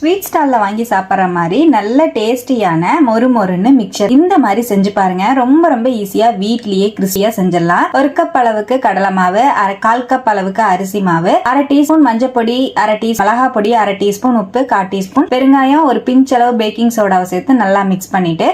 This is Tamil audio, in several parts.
ஸ்வீட் ஸ்டாலில் வாங்கி சாப்பிட்ற மாதிரி நல்ல டேஸ்டியான மொறு மொறுன்னு மிக்சர் இந்த மாதிரி செஞ்சு பாருங்க. ரொம்ப ரொம்ப ஈஸியாக வீட்லேயே கிறிஸ்டியாக செஞ்சிடலாம். ஒரு கப் அளவுக்கு கடலை மாவு அரை கால் கப் அளவுக்கு அரிசி மாவு அரை டீஸ்பூன் மஞ்சள் பொடி அரை டீ மிளகா பொடி அரை டீஸ்பூன் உப்பு கால் டீஸ்பூன் பெருங்காயம் ஒரு பிஞ்ச் அளவு பேக்கிங் சோடாவை சேர்த்து நல்லா மிக்ஸ் பண்ணிட்டு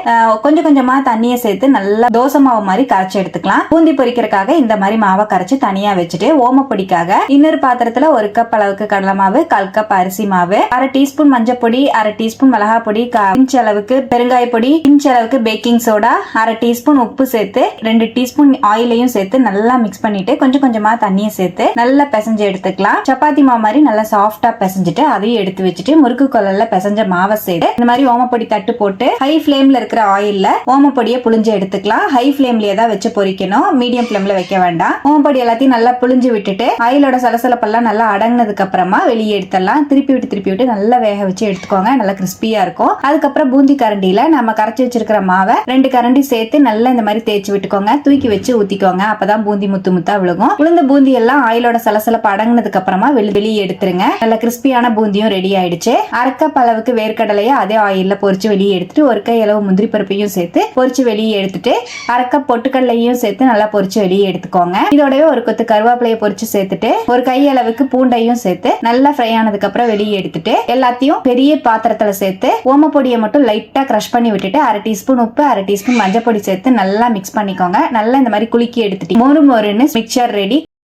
கொஞ்சம் கொஞ்சமா தண்ணியை சேர்த்து நல்லா தோசை மாவு மாதிரி கரைச்சி எடுத்துக்கலாம். பூந்தி பொரிக்கிறதுக்காக இந்த மாதிரி மாவை கரைச்சி தனியா வச்சுட்டு ஓமப்பொடிக்காக இன்னொரு பாத்திரத்துல ஒரு கப் அளவுக்கு கடலை மாவு கால் கப் அரிசி மாவு அரை டீஸ்பூன் மஞ்சப்பொடி அரை டீஸ்பூன் மிளகா பொடி கா- அளவுக்கு பெருங்காய பொடி இன்ச் அளவுக்கு பேக்கிங் சோடா அரை டீஸ்பூன் உப்பு சேர்த்து ரெண்டு டீஸ்பூன் ஆயிலையும் சேர்த்து நல்லா மிக்ஸ் பண்ணிட்டு கொஞ்சம் கொஞ்சமா தண்ணியை சேர்த்து நல்லா பிசைஞ்சு எடுத்துக்கலாம். சப்பாத்தி மாவு மாதிரி நல்லா சாஃப்டா பிசைஞ்சிட்டு அதையும் எடுத்து வச்சுட்டு முறுக்கு கொல்லல பிசைஞ்ச மாவை சேர்த்து இந்த மாதிரி ஓமப்பொடி தட்டு போட்டு ஹை ஃபிளேம்ல இருக்கிற ஆயில்ல ஓமப்பொடியை புளிஞ்சு எடுத்துக்கலாம். ஹை ஃபிளேம்லயே தான் வச்சு பொரிக்கணும் மீடியம் ஃபிளேம்ல வைக்க வேண்டாம். ஓமப்பொடி எல்லாத்தையும் நல்லா புளிஞ்சு விட்டுட்டு ஆயிலோட சலசலப்பெல்லாம் நல்லா அடங்கினதுக்கு அப்புறமா வெளியே எடுத்துடலாம். திருப்பி விட்டு திருப்பி விட்டு நல்லா வேக வச்சு எடுத்துக்கோங்க. நல்லா கிறிஸ்பியா இருக்கும். அதுக்கப்புறம் பூந்தி கரண்டியில நம்ம கரைச்சி வச்சிருக்கிற மாவை ரெண்டு கரண்டி சேர்த்து நல்லா இந்த மாதிரி தேய்ச்சி விட்டுக்கோங்க. தூக்கி வச்சு ஊத்திக்கோங்க. அப்பதான் பூந்தி முத்து முத்தா விழுகும். உளுந்த பூந்தி எல்லாம் ஆயிலோட சலசலப்பு அடங்கினதுக்கு அப்புறமா வெளி வெளியே எடுத்துருங்க. நல்ல கிறிஸ்பியான பூந்தியும் ரெடி ஆயிடுச்சு. அரைக்கப் அளவுக்கு வேர்க்கடலையை அதே ஆயில்ல பொறிச்சு வெளியே எடுத்துட்டு ஒரு கை அளவு முந்திரி பருப்பையும் சேர்த்து பொறிச்சு வெளியே எடுத்துட்டு அரைக்கப் பொட்டுக்கடலையும் சேர்த்து நல்லா பொறிச்சு வெளியே எடுத்துக்கோங்க. இதோடவே ஒரு கொத்து கருவேப்பிலையை பொறிச்சு சேர்த்துட்டு ஒரு கை அளவுக்கு பூண்டையும் சேர்த்து நல்லா ஃப்ரை ஆனதுக்கு அப்புறம் வெளியே எடுத்துட்டு எல்லாத்தையும் பெரிய பாத்திரத்துல சேர்த்து ஓமப்பொடியை மட்டும் லைட்டா கிரஷ் பண்ணி விட்டுட்டு அரை டீஸ்பூன் உப்பு அரை டீஸ்பூன் மஞ்சள் பொடி சேர்த்து நல்லா மிக்ஸ் பண்ணிக்கோங்க. நல்லா இந்த மாதிரி குலுக்கி எடுத்துட்டு மொறு மொறுன்னு மிக்சர் ரெடி